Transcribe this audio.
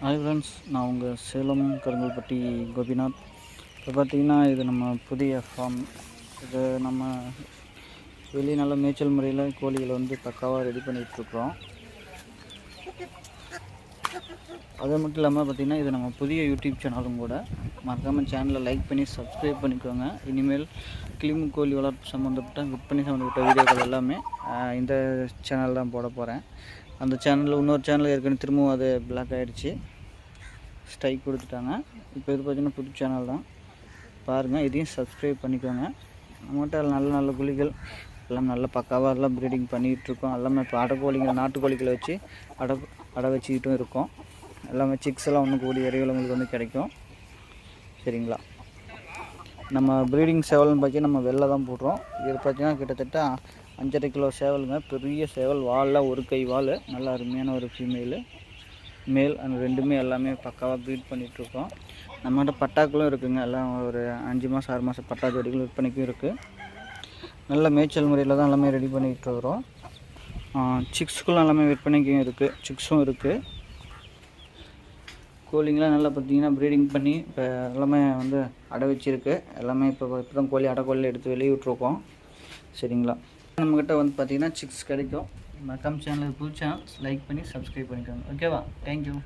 Hi friends நான் உங்கள் சேலம் கருங்கல்பட்டி கோபிநாத். இப்போ பார்த்தீங்கன்னா இது நம்ம புதிய ஃபார்ம் இது நம்ம வெளியே நல்ல மேய்ச்சல் முறையில் கோழிகளை வந்து பக்காவாக ரெடி பண்ணிகிட்ருக்குறோம் அது மட்டும் இல்லாமல் பார்த்திங்கன்னா இது நம்ம புதிய யூடியூப் சேனலும் கூட மறக்காமல் சேனலை லைக் பண்ணி சப்ஸ்கிரைப் பண்ணிக்கோங்க. இனிமேல் கிளிமு கோழி வளர்ப்பு சம்மந்தப்பட்ட விற்பனை சம்மந்தப்பட்ட வீடியோக்கள் எல்லாமே இந்த சேனல் தான் போட போகிறேன் அந்த சேனலில் இன்னொரு சேனல் ஏற்கனவே திரும்பவும் அது பிளாக் ஆகிடுச்சு ஸ்ட்ரைக் கொடுத்துட்டாங்க. இப்போ இது பார்த்திங்கன்னா புது சேனல் தான். பாருங்கள் இதையும் சப்ஸ்கிரைப் பண்ணிக்கோங்க. நம்மகிட்ட நல்ல நல்ல குழிகள் எல்லாம் நல்ல பக்காவாக எல்லாம் ப்ரீடிங் பண்ணிகிட்ருக்கோம் எல்லாமே இப்போ அடைக்கோழிகள் நாட்டுக்கோழிகளை வச்சு அடை அடை வச்சுக்கிட்டும் இருக்கோம். எல்லாமே சிக்ஸ் எல்லாம் ஒன்று கூடிய விரைவில் உங்களுக்கு வந்து கிடைக்கும். சரிங்களா? நம்ம ப்ரீடிங் சேவல்னு பார்த்தீங்கன்னா நம்ம வெளில தான் போடுறோம். இது பார்த்தீங்கன்னா கிட்டத்தட்ட அஞ்சரை கிலோ சேவலுங்க. பெரிய சேவல் வாலில் ஒரு கை வால். நல்ல அருமையான ஒரு ஃபீமேலு மேல் அந்த ரெண்டுமே எல்லாமே பக்காவாக ப்ரீட் பண்ணிகிட்ருக்கோம் நம்மகிட்ட பட்டாக்களும் இருக்குங்க. எல்லாம் ஒரு அஞ்சு மாதம் ஆறு மாதம் பட்டா ஜோடிகள் விற்பனைக்கும் இருக்குது நல்ல மேய்ச்சல் முறையில் தான் எல்லாமே ரெடி பண்ணிக்கிட்டு வரோம் சிக்ஸ்க்குலாம் எல்லாமே விற்பனைக்கும் இருக்குது சிக்ஸும் இருக்குது கோழிங்கெலாம் நல்லா பார்த்தீங்கன்னா ப்ரீடிங் பண்ணி இப்போ எல்லாமே வந்து அடை வச்சிருக்கு. எல்லாமே இப்போ இப்போ தான் கோழி அடை கோழி எடுத்து வெளியே விட்ருக்கோம் சரிங்களா? நம்மக்கிட்ட வந்து பார்த்திங்கன்னா சிக்ஸ் கிடைக்கும். மக்கம் சேனல் புது சேனல்ஸ் லைக் பண்ணி சப்ஸ்கிரைப் பண்ணிக்கோங்க. ஓகேவா தேங்க்யூ